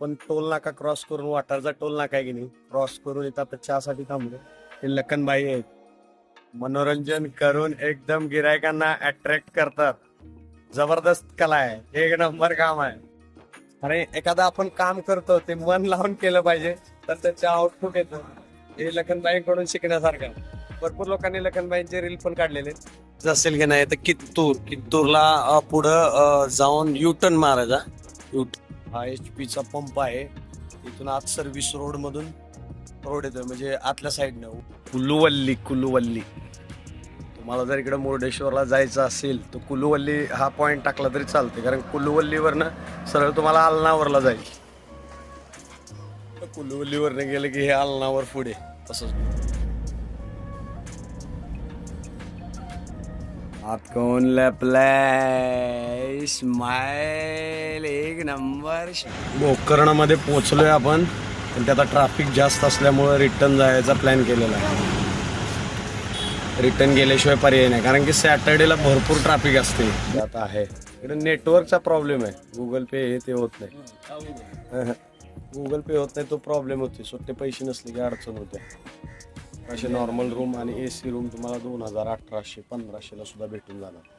पण टोल नाका क्रॉस करून वाटारचा टोल नाका आहे की नाही? क्रॉस करून इथं आता चहासाठी थांबलो. हे लखनबाई आहेत. मनोरंजन करून एकदम गिरायकांना अट्रॅक्ट करतात. जबरदस्त कला आहे. एक नंबर काम आहे. अरे एखादा आपण काम करतो ते मन लावून केलं पाहिजे तर त्याचे आउटपुट येतं. हे लखनबाईंकडून शिकण्यासारखं. आहे. भरपूर लोकांनी लखनबाईंचे रील पण काढलेले. आहेत. की नाही तर कित्तूर. कित्तूरला पुढं जाऊन युटर्न मारायचा. युट हा एच पीचा पंप आहे. इथून आत सर्व्हिस रोड मधून रोड येतोय. म्हणजे आतल्या साईडनं कुलुवल्ली कुलुवल्ली. तुम्हाला जर इकडे मुर्डेश्वरला जायचं असेल तर कुलुवल्ली हा पॉइंट टाकला तरी चालते कारण कुलुवल्लीवरनं सरळ तुम्हाला आलनावरला जाईल. कुलुवल्लीवरनं गेलं की हे आलनावर पुढे. तसंच. आत कोण लपलाय. स्माइल एक नंबर गोकर्णामध्ये पोहोचलोय आपण पण ते आता ट्रॅफिक जास्त असल्यामुळं रिटर्न जायचा प्लॅन केलेला आहे. रिटर्न गेल्याशिवाय पर्याय नाही कारण की सॅटर्डेला भरपूर ट्रॅफिक असते. आता आहे. इकडे नेटवर्कचा प्रॉब्लेम आहे. गुगल पे हे ते होत नाही. गुगल पे होत नाही तो प्रॉब्लेम होते सुट्टे पैसे नसले की अडचण होते. असे नॉर्मल रूम आणि ए सी रूम तुम्हाला दोन हजार अठराशे पंधराशेला सुद्धा भेटून जाणार.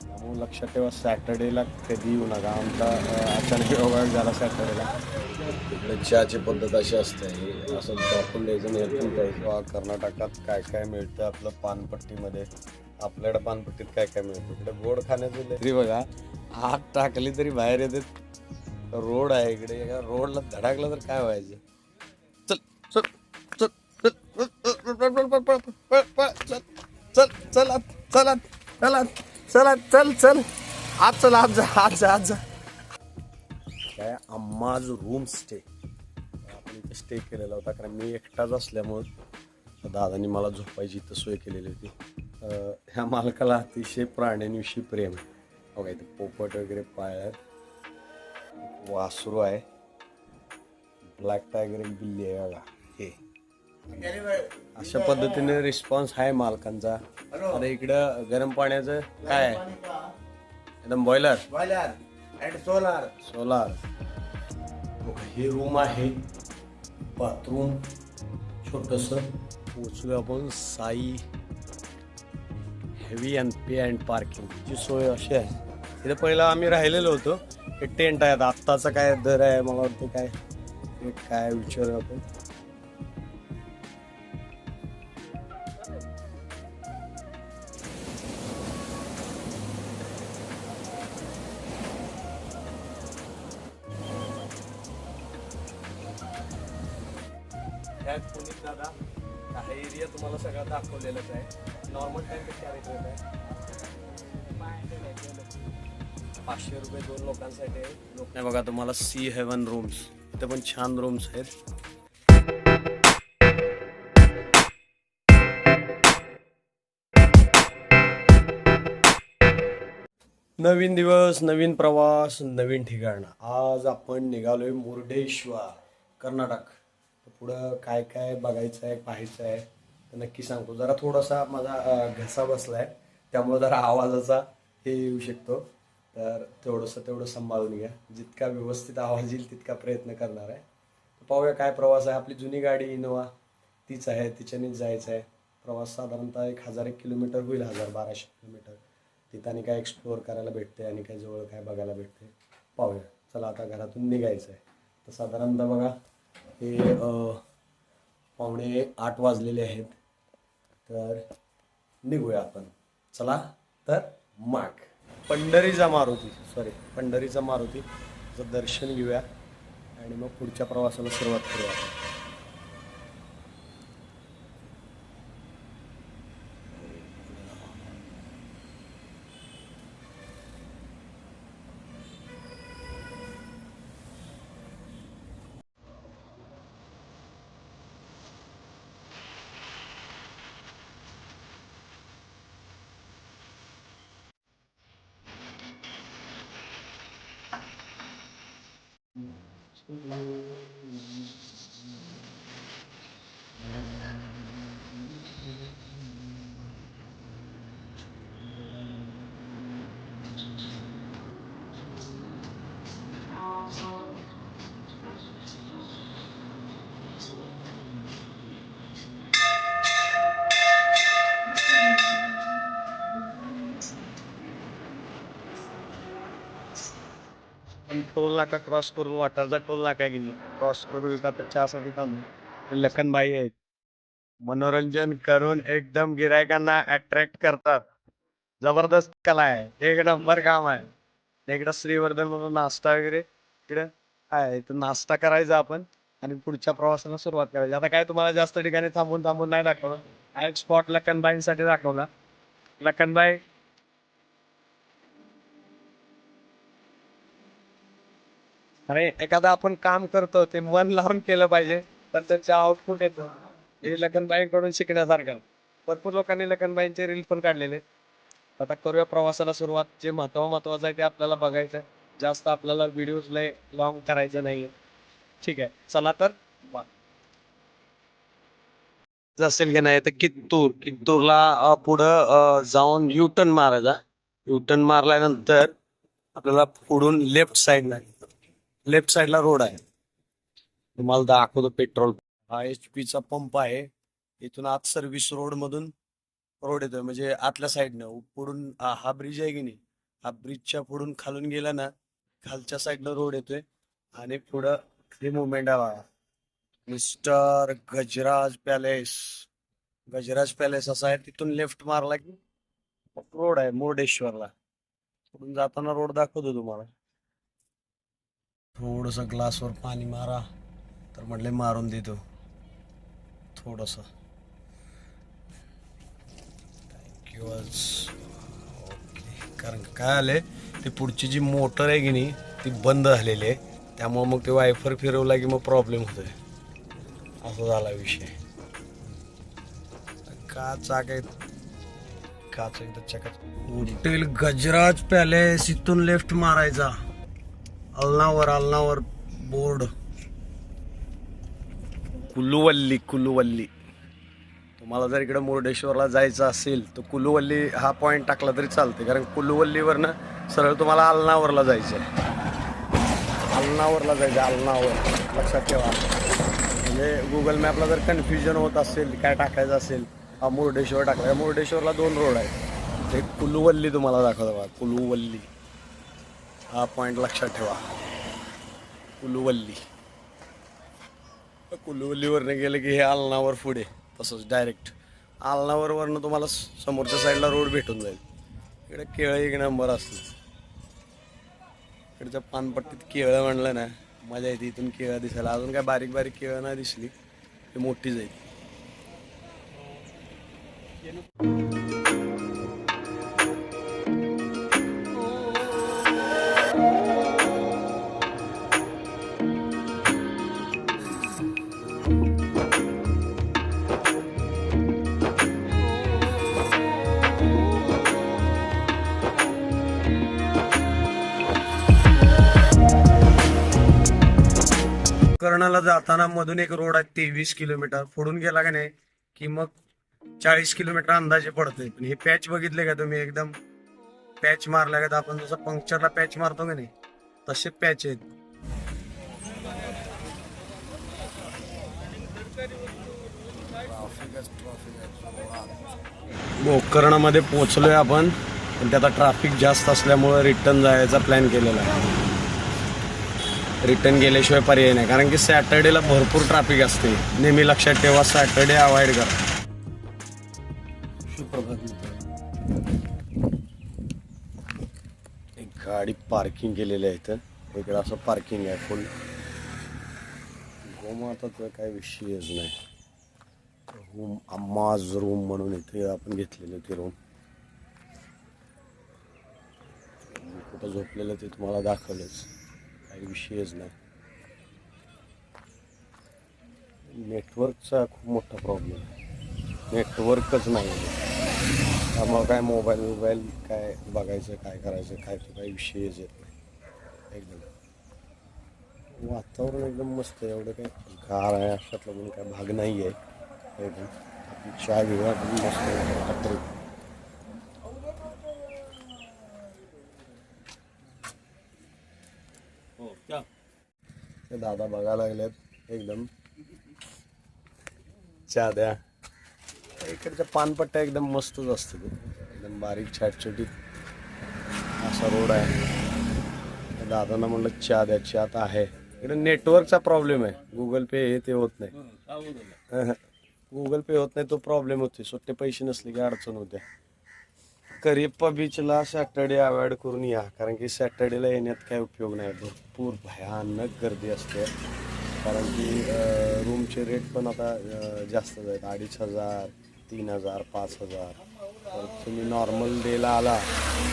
त्यामुळे लक्षात ठेवा सॅटर्डेला कधी येऊ नका. आमचा अचानक व्यवहार झाला सॅटर्डेला इकडे चहाची पद्धत अशी असते असं दाखवून द्यायचं नाही द्यायचं. कर्नाटकात काय काय मिळतं आपलं पानपट्टीमध्ये? आपल्याकडे पानपट्टीत काय काय मिळतं? इकडे गोड खाण्याचं तरी बघा आत टाकली तरी बाहेर येते. रोड आहे इकडे. एका रोडला धडाकलं तर काय व्हायचं? चल चल. आज चल आज जा आज जा आज जा. काय अम्माज रूम स्टे आपण इथे स्टे केलेला होता कारण मी एकटाच असल्यामुळं दादानी मला झोपायची इथं सोय केलेली होती. ह्या मालकाला अतिशय प्राण्यांविषयी प्रेम आहे. हो, बघा इथे पोपट वगैरे पाळ्यात वासरू आहे. ब्लॅक टायगर एक बिल्ली आहे बघा. हे. अशा पद्धतीने रिस्पॉन्स आहे मालकांचा. आता इकडं गरम पाण्याचं काय आहे? एकदम boiler boiler and solar solar हे रूम आहे. बाथरूम छोटस. पोचलो आपण Sai heavy and pay and पार्किंगची सोय अशी आहे. इथे पहिला आम्ही राहिलेलो होतो. हे टेंट आहेत आत्ताचा काय दर आहे? मला वाटतं काय? हे काय विचारू आपण. लोकांसाठी. आहे लोक नाही बघा तुम्हाला सी हेवन रूम्स इथे पण छान रूम्स आहेत. नवीन दिवस नवीन प्रवास नवीन ठिकाण. आज आपण निघालोय मुर्डेश्वर कर्नाटक. पुढं काय काय बघायचं आहे पाहायचं आहे तर नक्की सांगतो. जरा थोडासा माझा घसा बसलाय त्यामुळे जरा आवाजाचा हे येऊ शकतो. तर तेवढंसं तेवढं सांभाळून घ्या. जितका व्यवस्थित आवाज येईल तितका प्रयत्न करणार आहे. पाहूया काय प्रवास आहे. आपली जुनी गाडी इनोवा तीच आहे तिच्यानेच जायचं आहे. प्रवास साधारणतः एक हजार एक किलोमीटर होईल हजार बाराशे किलोमीटर. तिथं आणि काय एक्सप्लोअर करायला भेटते आणि काय जवळ काय बघायला भेटते पाहूया. चला आता घरातून निघायचं आहे तर साधारणतः बघा हे पावणे आठ वाजलेले आहेत. तर निघूया आपण. चला तर माग. पंढरीचा मारुती. सॉरी पंढरीचा मारुती. त्याचं दर्शन घेऊया. आणि मग पुढच्या प्रवासाला सुरुवात करूया Mm-hmm. टोल नाका क्रॉस करून वाटारचा टोल नाका गेली क्रॉस करून येतात तर चहासाठी थांबलो लखनबाई आहेत. मनोरंजन करून एकदम गिरायकांना अट्रॅक्ट करतात. जबरदस्त कला आहे. एक नंबर काम आहे. इकडं श्रीवर्धन म्हणून नाश्ता वगैरे इकडे आहे. इथं नाश्ता करायचा आपण आणि पुढच्या प्रवासाला सुरुवात करायची. आता काय तुम्हाला जास्त ठिकाणी थांबून थांबून नाही दाखवलं. हा एक स्पॉट लखनबाईंसाठी दाखवला. लखनबाई अरे एखादा आपण काम करतो ते मन लावून केलं पाहिजे तर त्याचे आउटपुट येतं हे लखनबाईंकडून शिकण्यासारखं. भरपूर लोकांनी लखनबाईंचे रील पण काढलेले. आता करूया प्रवासाला सुरुवात. जे महत्त्व महत्वाचं आहे ते आपल्याला बघायचं जास्त आपल्याला व्हिडिओज लय लॉंग करायचं नाही ठीक आहे. चला तर असेल की नाही तर कित्तूर. कित्तूरला पुढं जाऊन युटर्न मारायचा. युटर्न मारल्यानंतर आपल्याला पुढून लेफ्ट साईडला लेफ्ट साईडला रोड आहे. तुम्हाला दाखवतो पेट्रोल हा एच चा पंप आहे. इथून आत सर्व्हिस रोड मधून रोड येतोय. म्हणजे आतल्या साईडनं पुढून हा ब्रिज आहे की नाही? हा ब्रिजच्या पुढून खालून गेला ना खालच्या साईडनं रोड येतोय. आणि पुढं हे मुवमेंट आहे mister Gajraj palace. Gajraj palace असा आहे. तिथून लेफ्ट मारला की रोड आहे मुर्डेश्वरला पुढून जाताना रोड दाखवतो तुम्हाला. थोडंसं ग्लासवर पाणी मारा. तर म्हटले मारून देतो. थोडंसं. थँक्यू ओके कारण काय आलंय ती पुढची जी मोटर आहे की नाही ती बंद झालेली आहे. त्यामुळे मग ते वायफर फिरवला की मग प्रॉब्लेम होतोय. असा झाला विषय. का चाक आहे काच एकदा चकाच हॉटेल गजराज पॅलेस इथून लेफ्ट मारायचा. अल्नावर अल्नावर बोर्ड कुलुवल्ली कुलुवल्ली. तुम्हाला जर इकडं मुर्डेश्वरला जायचं असेल तर कुलुवल्ली हा पॉईंट टाकला तरी चालते कारण कुलुवल्लीवरनं सरळ तुम्हाला अल्नावरला जायचं आहे अल्नावरला जायचं अल्नावर लक्षात ठेवा. म्हणजे गुगल मॅपला जर कन्फ्युजन होत असेल काय टाकायचं असेल हा मुर्डेश्वर टाकला. मुर्डेश्वरला दोन रोड आहेत. एक कुलुवल्ली तुम्हाला दाखवतो बघा. कुलुवल्ली. हा पॉइंट लक्षात ठेवा. कुलुवल्ली. कुलुवल्लीवरनं गेलं की हे आलनावर पुढे तसंच डायरेक्ट आलनावरवरनं तुम्हाला समोरच्या साईडला रोड भेटून जाईल. इकडे केळं एक नंबर असतं. इकडच्या पानपट्टीत केळं म्हणलं ना मजा येते इथून केळं दिसायला. अजून काय बारीक बारीक केळं नाही दिसली ती मोठी जाईल कर्णाला जाताना मधून एक रोड आहे तेवीस किलोमीटर. फोडून गेला का नाही की मग चाळीस किलोमीटर अंदाजे पडतोय. पण हे पॅच बघितले का तुम्ही? एकदम पॅच मारल्या का? आपण जसं पंक्चरला पॅच मारतो का नाही तसे पॅच आहेत. गोकर्णामध्ये पोहोचलोय आपण पण त्याचा ट्रॅफिक जास्त असल्यामुळे रिटर्न जायचा प्लॅन केलेला आहे. रिटर्न गेल्याशिवाय पर्याय नाही. कारण की सॅटर्डेला भरपूर ट्रॅफिक असते. नेहमी लक्षात ठेवा सॅटर्डे अवॉइड करा. एक गाडी पार्किंग केलेली आहे इथं. इकडं असं पार्किंग आहे फुल. गोमाताचा काय विषयच नाही. रूम अम्माज रूम म्हणून इथे आपण घेतलेले ते रूम. कुठं झोपलेलं ते तुम्हाला दाखवलंच. विषयच नाही. नेटवर्कचा खूप मोठा प्रॉब्लेम आहे. नेटवर्कच नाही आहे. त्यामुळं काय मोबाईल मोबाईल काय बघायचं काय करायचं काय तो काही विषयच येत नाही. एकदम. वातावरण एकदम मस्त आहे. एवढं काय गार आहे अशातलं म्हणून काय भाग नाही आहे एकदम. आपली चहा घेऊया मस्त रात्री ते दादा बघायला लागलेत. एकदम. चहा द्या इकडच्या पानपट्ट्या एकदम मस्तच असतात. एकदम बारीक छाटछोटीत असा रोड आहे. दादांना म्हणलं चहा द्या चहा तर आहे. इकडे नेटवर्कचा प्रॉब्लेम आहे. गुगल पे हे ते होत नाही. गुगल पे होत नाही तो प्रॉब्लेम होते सुट्टे पैसे नसले की अडचण होते. करिप्पा बीचला सॅटर्डे अवॉइड करून या कारण की सॅटर्डेला येण्यात काय उपयोग नाही. भरपूर भयानक गर्दी असते. कारण की रूमचे रेट पण आता जास्त आहेत. अडीच हजार तीन हजार पाच हजार. तर तुम्ही नॉर्मल डेला आला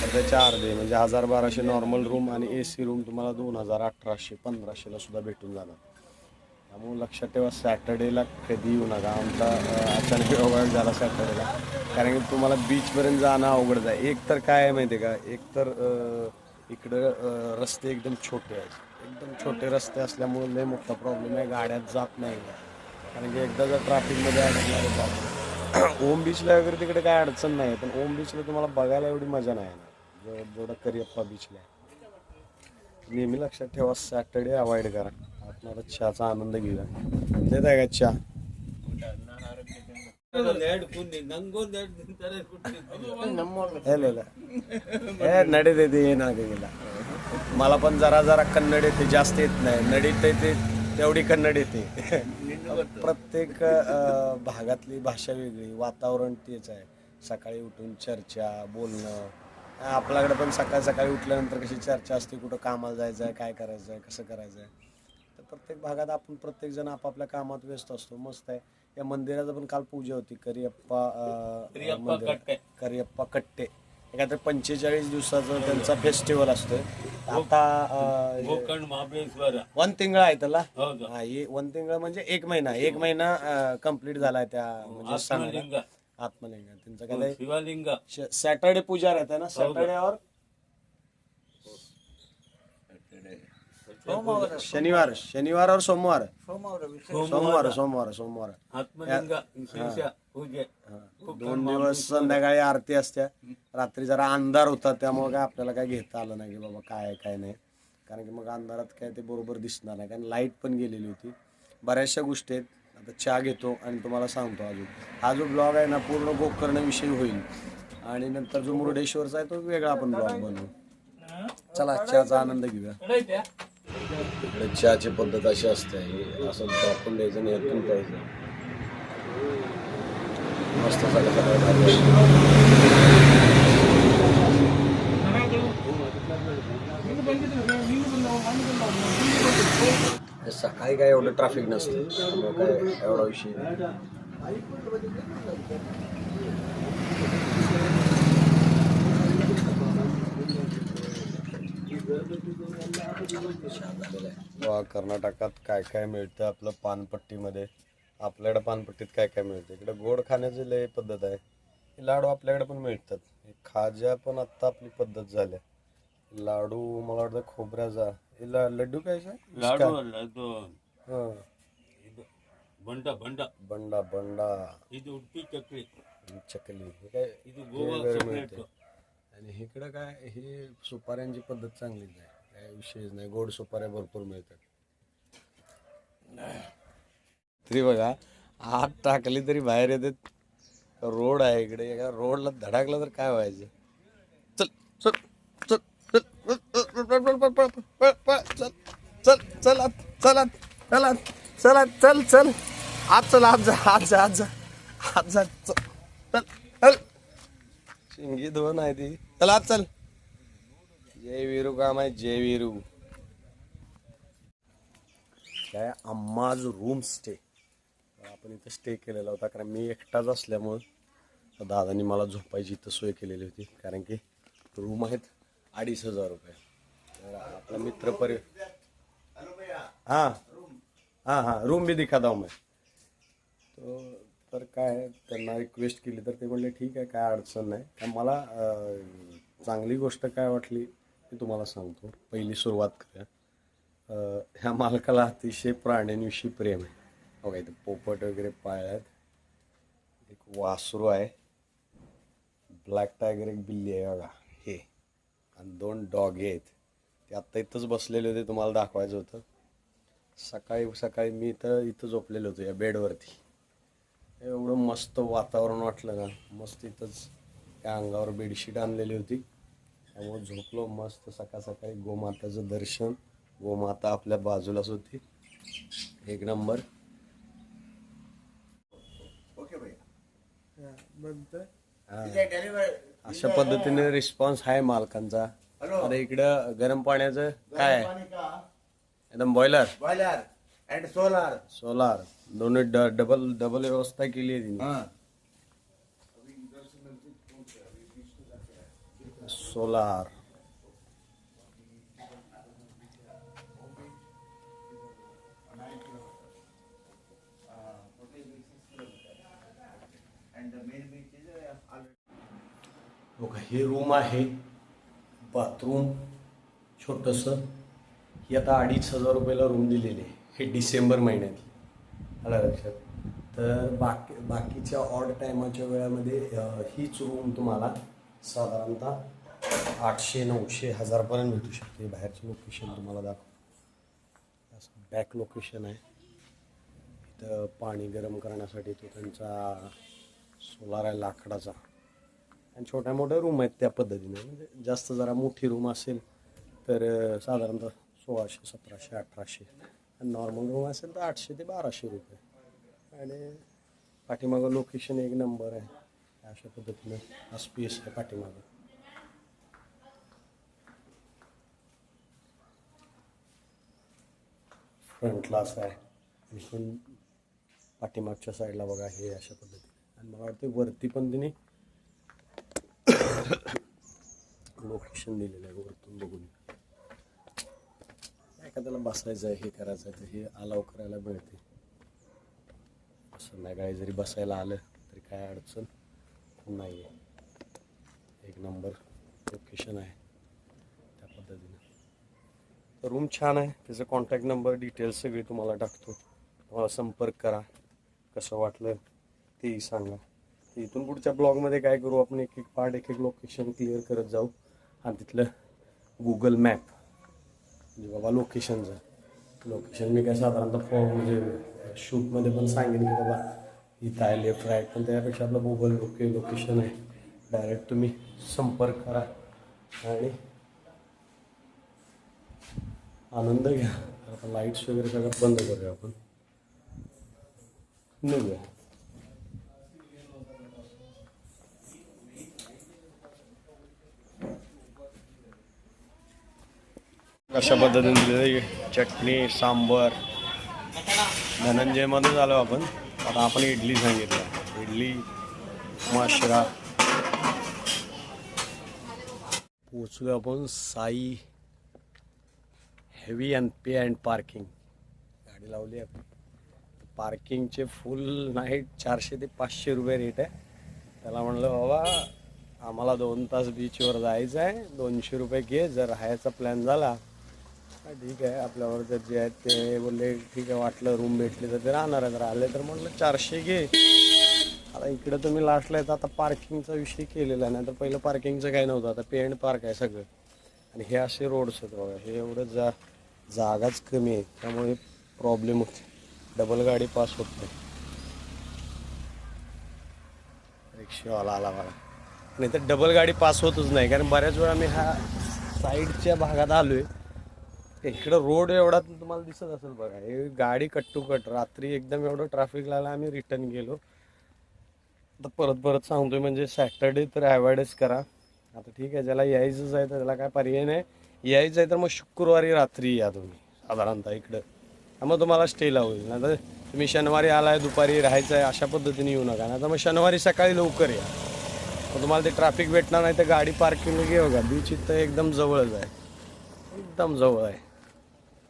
तर ते चार डे म्हणजे हजार बाराशे नॉर्मल रूम आणि ए सी रूम तुम्हाला दोन हजार अठराशे पंधराशेला सुद्धा भेटून जाणार. त्यामुळे लक्षात ठेवा सॅटर्डेला कधी येऊ नका. आमचा अचानक व्यवहार झाला सॅटर्डेला कारण की तुम्हाला बीचपर्यंत जाणं अवघड आहे. एक तर काय आहे माहिती आहे का? एक तर इकडं रस्ते एकदम छोटे आहेत. एकदम छोटे रस्ते असल्यामुळे लय मोठा प्रॉब्लेम आहे. गाड्यात जात नाही कारण की एकदा जर ट्रॅफिकमध्ये अडकणार ओम बीचला वगैरे तिकडे काय अडचण नाही. पण ओम बीचला तुम्हाला बघायला एवढी मजा नाही ना जेवढा करिअप्पा बीचला आहे. नेहमी लक्षात ठेवा सॅटर्डे अवॉइड करा. आता चहाचा आनंद घेऊया. देत आहे का चहा? हे नडीत येते ये ना गेला. मला पण जरा जरा कन्नड येते जास्त येत नाही. नडीत येते तेवढी कन्नड येते. प्रत्येक भागातली भाषा वेगळी. वातावरण तेच आहे. सकाळी उठून चर्चा बोलणं. आपल्याकडे पण सकाळी सकाळी उठल्यानंतर कशी चर्चा असते? कुठं कामाला जायचं आहे काय करायचं आहे कसं करायचं आहे प्रत्येक भागात आपण प्रत्येक जण आपापल्या कामात व्यस्त असतो. मस्त आहे. या मंदिराचं पण काल पूजा होती. करिअप्पा अं, मंदिर. करिअप्पा कट्टे. एखाद्या पंचेचाळीस दिवसाचं त्यांचा फेस्टिवल असतोय. आता महाबळेश्वर. वन तिंगळ आहे त्याला. हो का? हा हे वन तिंगळ म्हणजे एक महिना. एक महिना कंप्लीट झालाय त्या म्हणजे आत्मलिंग. सणाला. आत्मलिंग. त्यांचं काय ते शिवलिंग. सॅटरडे पूजा राहते ना. सॅटरडे और शनिवार शनिवार और सोमवार सोमवार सोमवार सोमवार आत्मलिंग विशेष पूजे दोन दिवस संध्याकाळी आरती असत्या रात्री जरा अंधार होता त्यामुळे काय आपल्याला काय घेता आलं नाही की बाबा काय आहे काय नाही कारण की मग अंधारात काय ते बरोबर दिसणार नाही कारण लाइट पण गेलेली होती बऱ्याचशा गोष्टी आहेत आता चहा घेतो आणि तुम्हाला सांगतो अजून हा जो ब्लॉग आहे ना पूर्ण गोकर्णविषयी होईल आणि नंतर जो मुरुडेश्वरचा आहे तो वेगळा आपण ब्लॉग बनवू चला चहाचा आनंद घेऊया इकडे चहाची पद्धत अशी असते हे असं दाखवून द्यायचं आणि यातून प्यायचं मस्त झालं. सगळं सकाळी काय एवढं ट्रॅफिक नसतं काय एवढा विषय वा कर्नाटकात काय काय मिळतं आपलं पानपट्टीमध्ये? आपल्याकडे पानपट्टीत काय काय मिळतं? इकडे गोड खाण्याची लय पद्धत आहे. लाडू आपल्याकडे पण मिळतात. खाज्या पण आत्ता आपली पद्धत झाल्या. लाडू मला वाटतं खोबऱ्याचा. लड्डू काय लाडू बंडा बंडा. बंडा बंडा. इथे उडपी चकली. चकली. हे काय इथे आणि इकडं काय हे सुपाऱ्यांची पद्धत चांगलीच आहे. काय विषयच नाही गोड सुपाऱ्या भरपूर मिळतात तरी बघा आत टाकली तरी बाहेर येते रोड आहे इकडे एका रोडला धडाकलं तर काय व्हायचं चल चल चल चल चल चल चल आत, चल आत, चल आत, चल आत, चल चल चल जा आज जा आज जा आज जा चल चल चल शिंगी दोन आहे ती चल आज चल जय वीरू काम आहे जय वीरू? काय अम्माज रूम स्टे आपण इथं स्टे केलेला होता कारण मी एकटाच असल्यामुळं दादानी मला झोपायची इथं सोय केलेली होती कारण की रूम आहेत अडीच हजार रुपये. तर आपला मित्र परि हां हां हां रूम बी दिखा दाव मग तो तर काय त्यांना रिक्वेस्ट केली तर ते म्हणले ठीक आहे काय अडचण नाही. मला चांगली गोष्ट काय वाटली मी तुम्हाला सांगतो पहिली सुरुवात करूया. ह्या मालकाला अतिशय प्राण्यांविषयी प्रेम आहे. बघा इथे पोपट वगैरे पाळल्यात. एक वासरू आहे. ब्लॅक टायगर एक बिल्ली आहे बघा हे. आणि दोन डॉगे आहेत. ते आत्ता इथंच बसलेले होते तुम्हाला दाखवायचं होतं. सकाळी सकाळी मी इथं इथं झोपलेलो होतो या बेडवरती. एवढं मस्त वातावरण वाटलं ना मस्त इथंच त्या अंगावर बेडशीट आणलेली होती. त्यामुळे झोपलो मस्त सकाळ सकाळी गोमाताचं दर्शन. गोमाता आपल्या बाजूलाच होती. एक नंबर. ओके भैया. डिलिव्हर अशा पद्धतीने रिस्पॉन्स आहे मालकांचा. आता इकडं गरम पाण्याचं काय? आहे? पाणी का? एकदम boiler boiler and solar solar दोन्ही डबल डबल व्यवस्था केली आहे तिने हा सोलार हे रूम आहे. बाथरूम छोटंसं. ही आता अडीच हजार रुपयाला रूम दिलेली आहे. हे डिसेंबर महिन्यात आला लक्षात? तर बाकी बाकीच्या ऑड टायमाच्या वेळामध्ये हीच रूम तुम्हाला साधारणतः आठशे नऊशे हजारपर्यंत भेटू शकते. बाहेरचं लोकेशन तुम्हाला दाखव असं बॅक लोकेशन आहे. इथं पाणी गरम करण्यासाठी तो त्यांचा सोलार आहे लाकडाचा. आणि छोट्या मोठ्या रूम आहेत त्या पद्धतीने. म्हणजे जास्त जरा मोठी रूम असेल तर साधारणतः सोळाशे सतराशे अठराशे. आणि नॉर्मल रूम असेल तर आठशे ते बाराशे रुपये. आणि पाठीमागं लोकेशन एक नंबर आहे. अशा पद्धतीने हा स्पेस आहे पाठीमागं. फ्रंटला असं आहे. इथून पाठीमागच्या साईडला बघा हे अशा पद्धतीने. आणि मला वाटतं वरती पण तिने लोकेशन दिलेलं आहे वरतून बघून. एखाद्याला बसायचं आहे हे करायचं आहे तर हे अलाव करायला मिळते. संध्याकाळी जरी बसायला आलं तरी काय अडचण नाही आहे एक नंबर लोकेशन आहे. रूम छान आहे. त्याचं कॉन्टॅक्ट नंबर डिटेल्स सगळे तुम्हाला टाकतो. तुम्हाला संपर्क करा. कसं वाटलं तेही सांगा. इथून पुढच्या ब्लॉगमध्ये काय करू आपण? एक एक पार्ट एक एक लोकेशन क्लिअर करत जाऊ. आणि तिथलं गुगल मॅप म्हणजे बाबा लोकेशनचं लोकेशन मी काय साधारणतः फॉर्म म्हणजे शूटमध्ये पण सांगेन की बाबा इथं आहे लेफ्ट राईट पण त्यापेक्षा आपलं गुगल लोके लोकेशन आहे. डायरेक्ट तुम्ही संपर्क करा. आणि आनंद घ्या. आता लाईट्स वगैरे सगळं बंद करूया आपण. निघूया. कशा पद्धतीने दिले चटणी सांबर धनंजयमध्ये आलो आपण. आता आपण इडली सांगितलं. इडली माशरा. पोचलो आपण Sai heavy and pay and parking गाडी लावली आहे. पार्किंगचे फुल नाईट चारशे ते पाचशे रुपये रेट आहे. त्याला म्हणलं बाबा आम्हाला दोन तास बीचवर जायचं आहे. दोनशे रुपये घे. जर राहायचा प्लॅन झाला ठीक आहे. आपल्यावर जर जे आहेत ते बोलले ठीक आहे वाटलं रूम भेटली तर ते राहणार आहे. जर आले तर म्हणलं चारशे घे. आता इकडं तुम्ही लास्टला येतं आता पार्किंगचा विषय केलेला नाही तर पहिलं पार्किंगचं काही नव्हतं. आता पे अँड पार्क आहे सगळं. आणि हे असे रोड्स आहेत बघा. हे एवढं जा जागाच कमी आहे त्यामुळे प्रॉब्लेम होते डबल गाडी पास होत नाही. रिक्षावाला आला बघा नाही तर डबल गाडी पास होतच नाही कारण बऱ्याच वेळा मी ह्या साईडच्या भागात आलो आहे इकडं रोड एवढा तुम्हाला दिसत असेल बघा. हे गाडी कट टू कट रात्री एकदम एवढं ट्रॅफिक लागला आम्ही रिटर्न गेलो. आता परत परत सांगतोय म्हणजे सॅटर्डे तर अवॉइडच करा. आता ठीक आहे ज्याला यायचंच आहे तर त्याला काय पर्याय नाही. यायचं आहे तर मग शुक्रवारी रात्री या तुम्ही साधारणतः इकडं. मग तुम्हाला स्टेला होईल. नाही तर तुम्ही शनिवारी आलाय दुपारी राहायचं आहे अशा पद्धतीने येऊ नका. नाही तर मग शनिवारी सकाळी लवकर या. मग तुम्हाला ते ट्रॅफिक भेटणार नाही तर गाडी पार्किंग घे बघा बीच इथं एकदम जवळच आहे. एकदम जवळ आहे.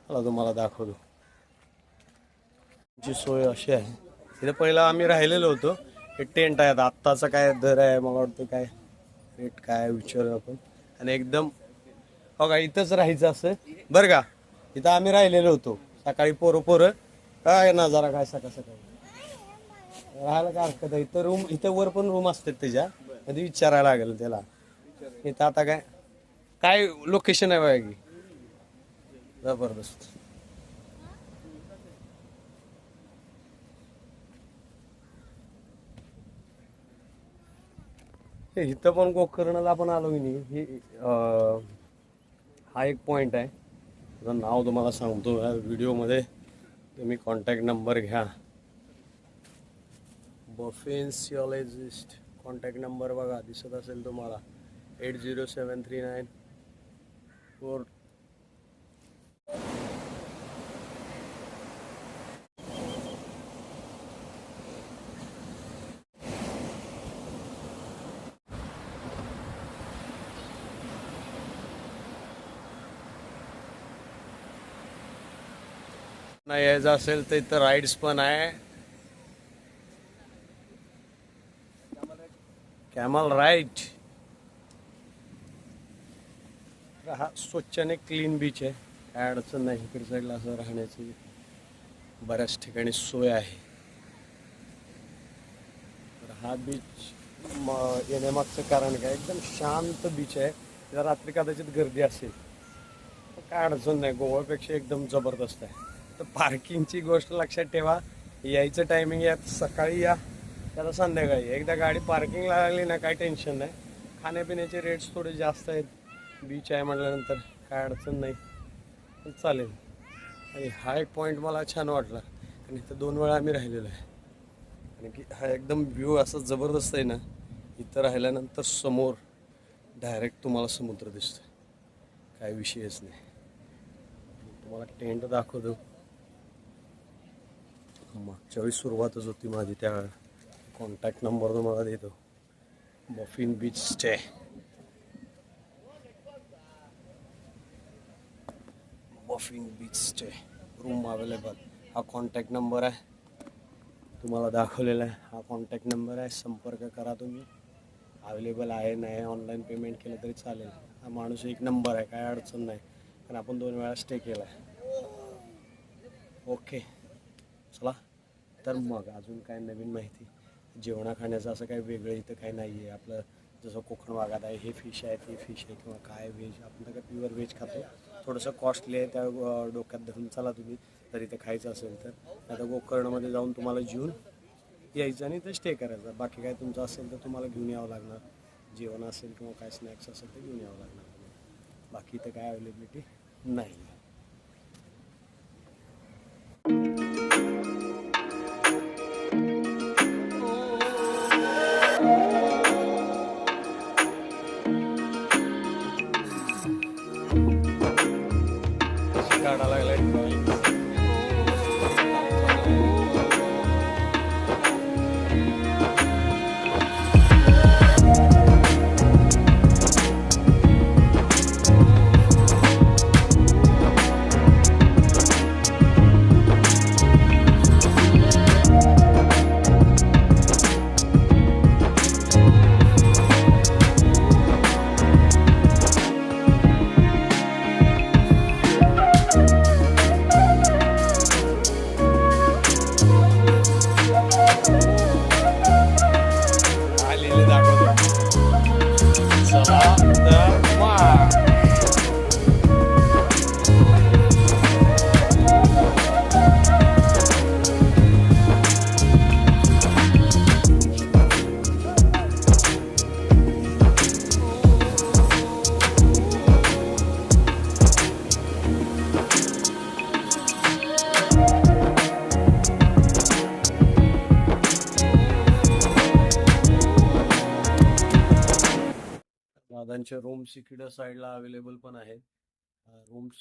मला तुम्हाला दाखवतो. तुमची सोय अशी आहे. इथं पहिला आम्ही राहिलेलो होतो. हे टेंट आहेत आत्ताचं काय दर आहे मला वाटतं काय रेट काय विचारू आपण. आणि एकदम हो का इथंच राहायचं असं. बरं का? इथं आम्ही राहिलेलो होतो. सकाळी पोरं पोरं. काय ना जरा काय सकाळ सकाळी? राहायला काय हरकत आहे? इथं रूम इथं वर पण रूम असतात त्याच्या. कधी विचारायला लागेल त्याला. इथं आता काय काय लोकेशन आहे बघा जबरदस्त. इथं पण गोकर्णाला आपण आलो की नाही ही हा एक पॉईंट आहे. त्याचं नाव तुम्हाला सांगतो या व्हिडिओमध्ये तुम्ही कॉन्टॅक्ट नंबर घ्या. बफेन्सिओलॉजिस्ट कॉन्टॅक्ट नंबर बघा. दिसत असेल तुम्हाला. Eight zero seven three nine four नाही यायचं असेल तर इथं राईड्स पण आहे. कॅमल राईट हा स्वच्छ आणि क्लीन बीच आहे. काय अडचण नाही इकडे साईडला असं राहण्याची बऱ्याच ठिकाणी सोय आहे. तर हा बीच म येण्यामागचं कारण काय? एकदम शांत बीच आहे. जर रात्री कदाचित गर्दी असेल. तर काय अडचण नाही गोव्यापेक्षा एकदम जबरदस्त आहे. तर पार्किंगची गोष्ट लक्षात ठेवा. यायचं टायमिंग यात सकाळी या त्याला संध्याकाळी एकदा गाडी पार्किंगला लागली ना काय टेन्शन नाही. खाण्यापिण्याचे रेट्स थोडे जास्त आहेत. बीच आहे म्हटल्यानंतर काय अडचण नाही. चालेल. आणि हा एक पॉईंट मला छान वाटला. आणि इथं दोन वेळा आम्ही राहिलेलो आहे. आणि की हा एकदम व्ह्यू असा जबरदस्त आहे ना इथं राहिल्यानंतर समोर डायरेक्ट तुम्हाला समुद्र दिसतं काय विषयच नाही. तुम्हाला टेंट दाखवतो. मागच्या वेळी सुरुवातच होती माझी त्या कॉन्टॅक्ट नंबर तुम्हाला देतो. Buffin beach stay Buffin beach stay room available हा कॉन्टॅक्ट नंबर आहे. तुम्हाला दाखवलेला आहे. हा कॉन्टॅक्ट नंबर आहे. संपर्क करा तुम्ही. अवेलेबल आहे नाही ऑनलाईन पेमेंट केलं तरी चालेल. हा माणूस एक नंबर आहे काय अडचण नाही. कारण आपण दोन वेळा स्टे केला आहे ओके चला. तर मग अजून काय नवीन माहिती? जेवणा खाण्याचं असं काही वेगळं इथं काही नाही आहे आपलं जसं कोकण भागात आहे हे फिश आहे ते फिश आहे किंवा काय व्हेज आपण तर काय प्युअर व्हेज खातो. थोडंसं कॉस्टली आहे त्या डोक्यात धरून चला तुम्ही. जर इथं खायचं असेल तर. आता गोकर्णमध्ये जाऊन तुम्हाला जेवून यायचं आणि ते स्टे करायचं. बाकी काय तुमचं असेल तर तुम्हाला घेऊन यावं लागणार. जेवण असेल किंवा काय स्नॅक्स असेल ते घेऊन यावं लागणार. बाकी इथं काय अवेलेबिलिटी नाही. दादांचे साईडला अवेलेबल पण आहेत. रूम्स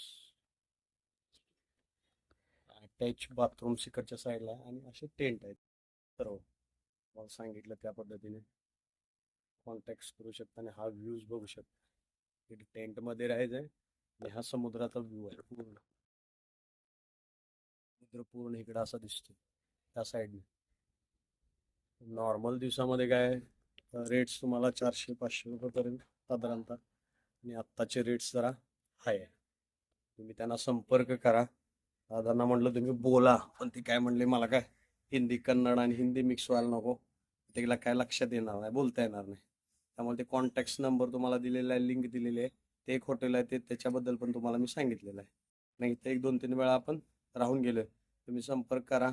अटॅच बाथरूम सिकडच्या साईडला आणि असे टेंट आहेत. सर्व. मला सांगितलं त्या पद्धतीने. कॉन्टॅक्ट करू शकता आणि हा व्ह्यूज बघू शकता. इथे टेंटमध्ये राहायचं आहे आणि हा समुद्राचा व्ह्यू आहे पूर्ण. समुद्र पूर्ण इकडं असा दिसतो त्या साईडने. नॉर्मल दिवसामध्ये काय रेट्स तुम्हाला चारशे पाचशे रुपयेपर्यंत साधारणतः आणि आत्ताचे रेट्स जरा हाय आहे तुम्ही त्यांना संपर्क करा. दादांना म्हटलं तुम्ही बोला पण ते काय म्हणले मला काय? हिंदी कन्नड आणि हिंदी मिक्स व्हायला नको. त्याला काय लक्षात येणार नाही बोलता येणार नाही. त्यामुळे ते कॉन्टॅक्ट नंबर तुम्हाला दिलेला आहे लिंक दिलेली आहे. ते एक हॉटेल आहे ते त्याच्याबद्दल पण तुम्हाला मी सांगितलेलं आहे. नाही तर एक दोन तीन वेळा आपण राहून गेलो तुम्ही संपर्क करा.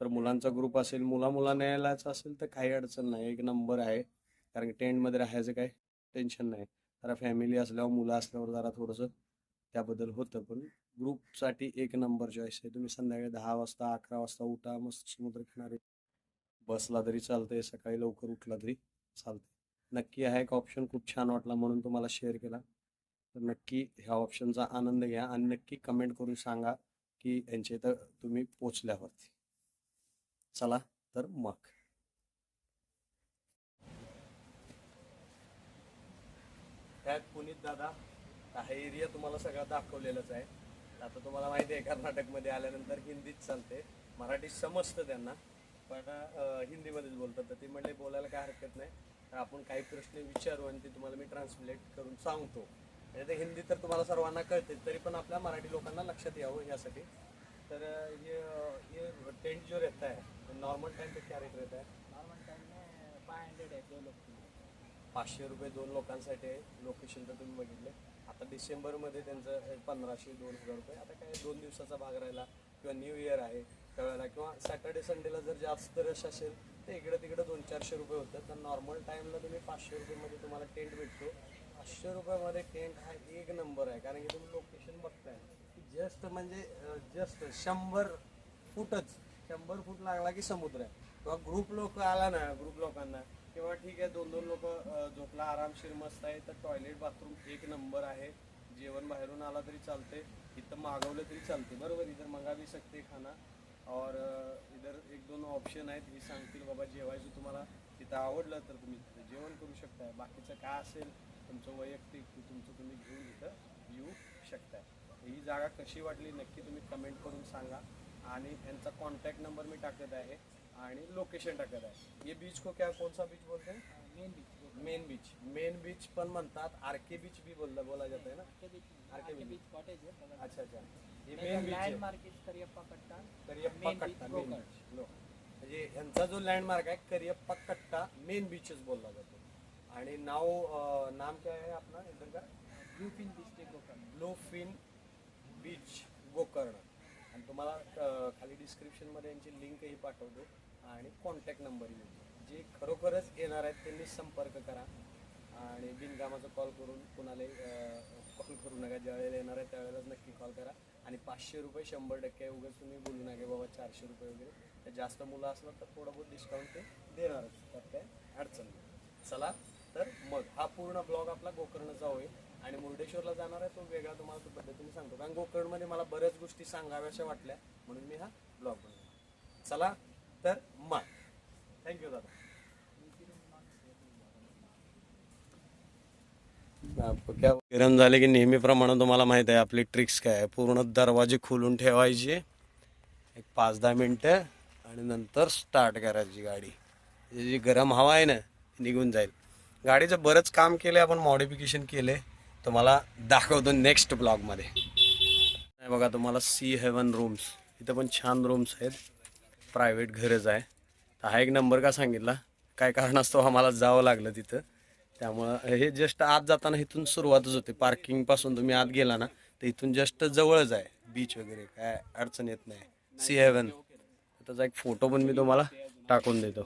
तर मुलांचा ग्रुप असेल मुला मुला यायलाच असेल तर काही अडचण नाही. एक नंबर आहे. कारण की टेंटमध्ये राहायचं काय? टेन्शन नाही. जरा फॅमिली असल्यावर मुलं असल्यावर जरा थोडंसं त्याबद्दल होतं. पण ग्रुपसाठी एक नंबर चॉईस आहे. तुम्ही संध्याकाळी दहा वाजता अकरा वाजता उठा मस्त समुद्र किनारे. बसला तरी चालतंय. सकाळी लवकर उठला तरी चालतंय. नक्की हा एक ऑप्शन खूप छान वाटला म्हणून तुम्हाला शेअर केला. तर नक्की ह्या ऑप्शनचा आनंद घ्या आणि नक्की कमेंट करून सांगा की यांच्या इथं तुम्ही पोचल्यावरती चला तर मग. त्यात पुनीत दादा हा एरिया तुम्हाला सगळा दाखवलेलाच आहे. आता तुम्हाला माहिती आहे कर्नाटकमध्ये आल्यानंतर हिंदीच चालते. मराठी समजतं त्यांना पण हिंदीमध्येच बोलतात. तर ते म्हणले बोलायला काय हरकत नाही. तर आपण काही प्रश्न विचारू आणि ते तुम्हाला मी ट्रान्सलेट करून सांगतो. म्हणजे ते हिंदी तर तुम्हाला सर्वांना कळते तरी पण आपल्या मराठी लोकांना लक्षात यावं यासाठी. तर हे ये ये टेंट जो रहता है नॉर्मल टाइम पे क्या रेट रहता है? नॉर्मल टाइम में फाइव हंड्रेड है दो लोग पाचशे रुपये दोन लोकांसाठी आहे लोकेशन तर तुम्ही बघितले. आता डिसेंबरमध्ये त्यांचं पंधराशे दोन हजार रुपये. आता काय दोन दिवसाचा भाग राहिला किंवा न्यू इयर आहे त्यावेळेला किंवा सॅटर्डे संडेला जर जास्त रश असेल तर इकडं तिकडं दोन चारशे रुपये होतं तर नॉर्मल टाईमला तुम्ही पाचशे रुपयेमध्ये तुम्हाला टेंट भेटतो. पाचशे रुपयामध्ये टेंट हा एक नंबर आहे. कारण की तुम्ही लोकेशन बघताय. की जस्ट म्हणजे जस्ट शंभर फूटच. शंभर फूट लागला की समुद्र आहे. किंवा ग्रुप लोक आला ना ग्रुप लोकांना किंवा ठीक आहे दोन दोन लोक झोपला आरामशीर मस्त आहे. तर टॉयलेट बाथरूम एक नंबर आहे. जेवण बाहेरून आला तरी चालते इथं मागवलं तरी चालते बरोबर इधर मागावी शकते खाना. और इधर एक दोन ऑप्शन आहेत. ही सांगतील बाबा जेवायचं तुम्हाला. तिथं आवडलं तर तुम्ही तिथं जेवण करू शकताय. बाकीचं काय असेल तुमचं वैयक्तिक तुमचं तुम्ही घेऊन इथं येऊ शकताय. ही जागा कशी वाटली नक्की तुम्ही कमेंट करून सांगा. आणि यांचा कॉन्टॅक्ट नंबर मी टाकत आहे. आणि लोकेशन टाकत आहे. ये बीच को क्या कौन सा बीच बोलते हैं main beach main beach main beach पण म्हणतात. आरके बीच भी बोलला बोला जाता है ना के बीच आर के बीच कॉटेज है बगल में। अच्छा अच्छा. ये मेन बीच लैंड आहे. Mark is Kariyappa Katta. Kariyappa main beach, Katta main Gokarna. Beach low म्हणजे यांचा जो लँडमार्क आहे करियप्पा कट्टा मेन बीचच बोलला जातो. आणि नाव अं, नाम काय आहे आपला? इधर का bluefin district Gokarna bluefin beach Gokarna आणि तुम्हाला अं, खाली डिस्क्रिप्शनमध्ये यांची लिंकही पाठवतो. आणि कॉन्टॅक्ट नंबर देतो जे खरोखरच येणार आहेत त्यांनी संपर्क करा. आणि बिनकामाचा कॉल करून कुणालाही कॉल करू नका. ज्यावेळेला येणार आहे त्यावेळेलाच नक्की कॉल करा. आणि पाचशे रुपये शंभर टक्के उगाच तुम्ही बोलू नका बाबा चारशे रुपये वगैरे. तर जास्त मुलं असलं तर थोडं बहुत डिस्काउंट ते देणारच. तर काय अडचण नाही. चला तर मग हा पूर्ण ब्लॉग आपला गोकर्णचा होईल. आणि मुर्डेश्वरला जाणार आहे तो वेगळा तुम्हाला तो पद्धतीने सांगतो. कारण गोकर्णमध्ये मला बऱ्याच गोष्टी सांगाव्याशा वाटल्या. म्हणून मी हा ब्लॉग बनवला. चला तर मग. थँक्यू दादा. किरण झाले की नेहमीप्रमाणे तुम्हाला माहीत आहे आपली ट्रिक्स काय आहे. पूर्ण दरवाजे खोलून ठेवायचे. एक पाच दहा मिनटं आणि नंतर स्टार्ट करायची गाडी. जी गरम हवा आहे ना निघून जाईल. गाडीचं बरंच काम केलं आपण मॉडिफिकेशन केले तुम्हाला दाखवतो नेक्स्ट ब्लॉगमध्ये नाही बघा तुम्हाला सी हेवन रूम्स इथं पण छान रूम्स आहेत. प्रायव्हेट घरच आहे. तर हा एक नंबर का सांगितला? काय कारणास्तव आम्हाला जावं लागलं तिथं. त्यामुळं हे जस्ट आत जाताना इथून सुरुवातच होते. पार्किंगपासून तुम्ही आत गेला ना तर इथून जस्ट जवळच आहे. बीच वगैरे काय अडचण येत नाही. सी हेवन त्याचा एक फोटो पण मी तुम्हाला टाकून देतो.